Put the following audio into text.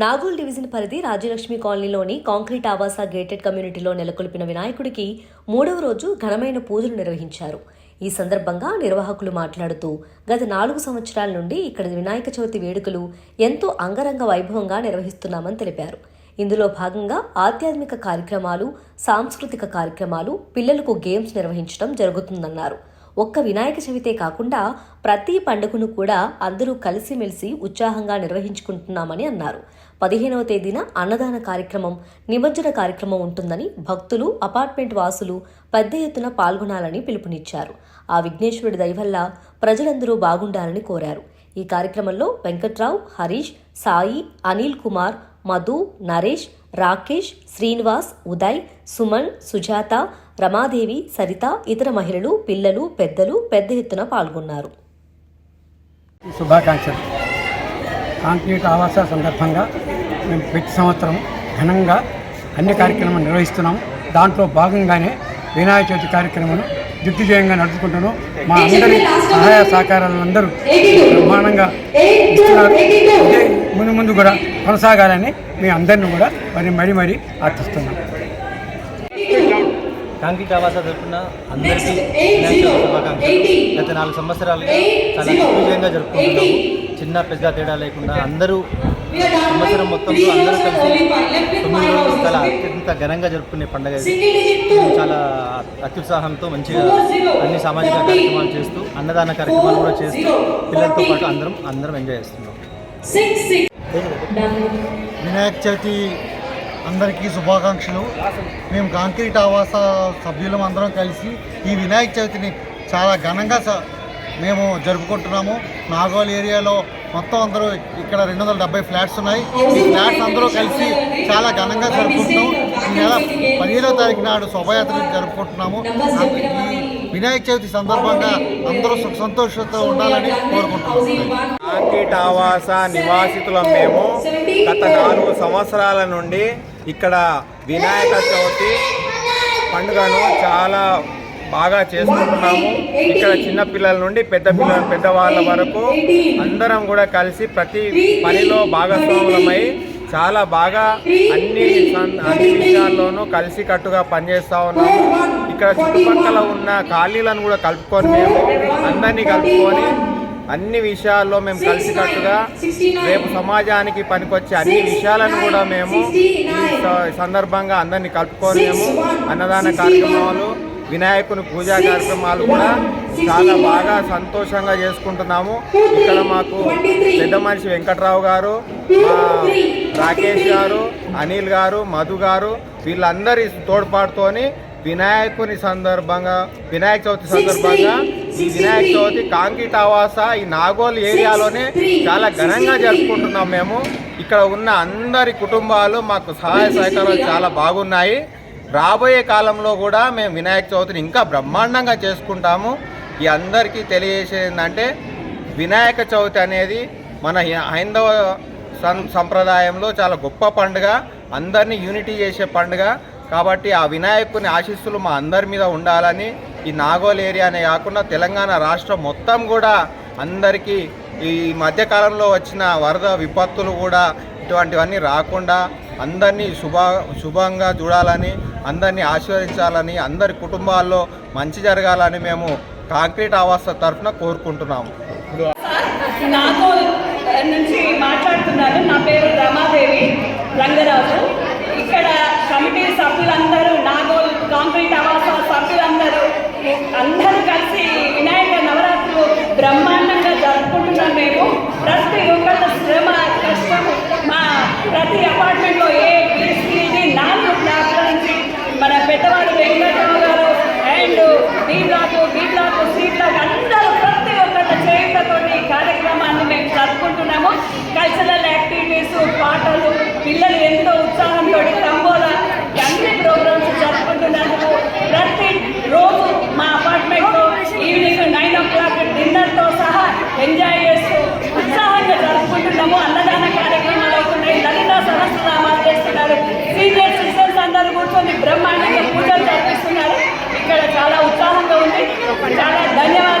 Nagole division పరిధి రాజ్యలక్ష్మి కాలనీలోని concrete ఆవాస gated కమ్యూనిటీలో నెలకొల్పిన వినాయకుడికి మూడవ రోజు ఘనమైన పూజలు నిర్వహించారు. ఈ సందర్భంగా నిర్వాహకులు మాట్లాడుతూ గత నాలుగు సంవత్సరాల నుండి ఇక్కడ వినాయక చవితి వేడుకలు ఎంతో అంగరంగ వైభవంగా నిర్వహిస్తున్నామని తెలిపారు. ఇందులో భాగంగా ఆధ్యాత్మిక కార్యక్రమాలు సాంస్కృతిక కార్యక్రమాలు పిల్లలకు గేమ్స్ నిర్వహించడం జరుగుతుందన్నారు. ఒక్క వినాయక చవితే కాకుండా ప్రతి పండుగను కూడా అందరూ కలిసిమెలిసి ఉత్సాహంగా నిర్వహించుకుంటున్నామని అన్నారు. పదిహేనవ తేదీన అన్నదాన కార్యక్రమం నిమజ్జన కార్యక్రమం ఉంటుందని భక్తులు అపార్ట్మెంట్ వాసులు పెద్ద ఎత్తున పాల్గొనాలని పిలుపునిచ్చారు. ఆ విఘ్నేశ్వరుడి దయవల్ల ప్రజలందరూ బాగుండాలని కోరారు. ఈ కార్యక్రమంలో వెంకట్రావు హరీష్ సాయి అనిల్ కుమార్ మధు నరేష్ రాకేష్ శ్రీనివాస్ ఉదయ్ సుమన్ సుజాత రమాదేవి సరిత ఇతర మహిళలు పిల్లలు పెద్దలు పెద్ద ఎత్తున పాల్గొన్నారు. శుభాకాంక్షలు. కాంక్రీట్ ఆవాస సందర్భంగా మేము ప్రతి సంవత్సరం ఘనంగా అన్ని కార్యక్రమాలు నిర్వహిస్తున్నాము దాంట్లో భాగంగానే వినాయక చవితి కార్యక్రమం దిగ్విజయంగా నడుచుకుంటున్నాం మా అందరి సహాయ సహకారాలను అందరూ బ్రహ్మాండంగా ఇస్తున్నారు. ముందు ముందు కూడా కొనసాగాలని మీ అందరిని కూడా మరి మరీ మరీ ఆర్థిస్తున్నాం కాంక్రీట్ ఆవాస తరఫున అందరికీ గత నాలుగు సంవత్సరాలుగా చాలా దిగ్విజయంగా జరుపుకుంటున్నాము చిన్న పెద్ద తేడా లేకుండా అందరూ సంవత్సరం మొత్తంలో అందరూ కలిసి తొమ్మిది రోజులు చాలా అత్యంత ఘనంగా జరుపుకునే పండుగ చాలా అత్యుత్సాహంతో మంచిగా అన్ని సామాజిక కార్యక్రమాలు చేస్తూ అన్నదాన కార్యక్రమాలు కూడా చేస్తూ పిల్లలతో పాటు అందరం అందరం ఎంజాయ్ చేస్తున్నాం. వినాయక చవితి అందరికీ శుభాకాంక్షలు. మేము కాంక్రీట్ ఆవాస సభ్యులం అందరం కలిసి ఈ వినాయక చవితిని చాలా ఘనంగా మేము జరుపుకుంటున్నాము. నాగోల్ ఏరియాలో మొత్తం అందరూ ఇక్కడ రెండు వందల డెబ్బై ఫ్లాట్స్ ఉన్నాయి. ఈ ఫ్లాట్స్ అందరూ కలిసి చాలా ఘనంగా జరుపుకుంటున్నాం. ఈ నెల పదిహేనో తారీఖు నాడు శోభయాత్ర జరుపుకుంటున్నాము. ఈ వినాయక చవితి సందర్భంగా అందరూ సుఖ సంతోషంతో ఉండాలని కోరుకుంటున్నాము కాంక్రీట్ ఆవాస నివాసితులం మేము. గత నాలుగు సంవత్సరాల నుండి ఇక్కడ వినాయక చవితి పండుగను చాలా బాగా చేసుకుంటున్నాము. ఇక్కడ చిన్న పిల్లల నుండి పెద్ద పిల్లల పెద్దవాళ్ళ వరకు అందరం కూడా కలిసి ప్రతి పనిలో భాగస్వాములమై చాలా బాగా అన్ని అన్ని విషయాల్లోనూ కలిసి కట్టుగా పనిచేస్తూ ఉన్నాము. ఇక్కడ చుట్టుపక్కల ఉన్న ఖాళీలను కూడా కలుపుకొని మేము అందరినీ కలుపుకొని అన్ని విషయాల్లో మేము కలిసికట్టుగా రేపు సమాజానికి పనికొచ్చే అన్ని విషయాలను కూడా మేము ఈ సందర్భంగా అందరినీ కలుపుకొని మేము అన్నదాన కార్యక్రమాలు వినాయకుని పూజా కార్యక్రమాలు కూడా చాలా బాగా సంతోషంగా చేసుకుంటున్నాము. ఇక్కడ మాకు పెద్ద మనిషి వెంకట్రావు గారు రాకేష్ గారు అనిల్ గారు మధు గారు వీళ్ళందరి తోడ్పాటుతోని వినాయకుని సందర్భంగా వినాయక చవితి సందర్భంగా ఈ వినాయక చవితి కాంక్రీట్ ఆవాస ఈ నాగోల్ ఏరియాలోనే చాలా ఘనంగా జరుపుకుంటున్నాం మేము. ఇక్కడ ఉన్న అందరి కుటుంబాలు మాకు సహాయ సహకారాలు చాలా బాగున్నాయి. రాబోయే కాలంలో కూడా మేము వినాయక చవితిని ఇంకా బ్రహ్మాండంగా చేసుకుంటాము. ఈ అందరికీ తెలియజేసేది ఏంటంటే వినాయక చవితి అనేది మన హైందవ సం సంప్రదాయంలో చాలా గొప్ప పండుగ. అందరినీ యూనిటీ చేసే పండుగ. కాబట్టి ఆ వినాయకుని ఆశీస్సులు మా అందరి మీద ఉండాలని ఈ నాగోల్ ఏరియానే కాకుండా తెలంగాణ రాష్ట్రం మొత్తం కూడా అందరికీ ఈ మధ్యకాలంలో వచ్చిన వరద విపత్తులు కూడా ఇటువంటివన్నీ రాకుండా అందరినీ శుభ శుభంగా చూడాలని అందరినీ ఆశీర్వదించాలని అందరి కుటుంబాల్లో మంచి జరగాలని మేము కాంక్రీట్ ఆవాస తరఫున కోరుకుంటున్నాము. నుంచి మాట్లాడుతున్నాను నా పేరు రమాదేవి రంగరాజు. పాటలు పిల్లలు ఎంతో ఉత్సాహంతో తంబోల అన్ని ప్రోగ్రామ్స్ జరుపుకుంటున్నందుకు ప్రతి రోజు మా అపార్ట్మెంట్లో ఈవినింగ్ నైన్ ఓ క్లాక్ డిన్నర్తో సహా ఎంజాయ్ చేస్తూ ఉత్సాహంగా జరుపుకుంటున్నాము. అన్నదాన కార్యక్రమాలు అవుతున్నాయి. లలిత సహస్రనామాలు చేస్తున్నారు. సీనియర్ సిస్టర్స్ అందరూ కూర్చొని బ్రహ్మాండంగా పూజలు జరిపిస్తున్నారు. ఇక్కడ చాలా ఉత్సాహంగా ఉంది. చాలా ధన్యవాదాలు.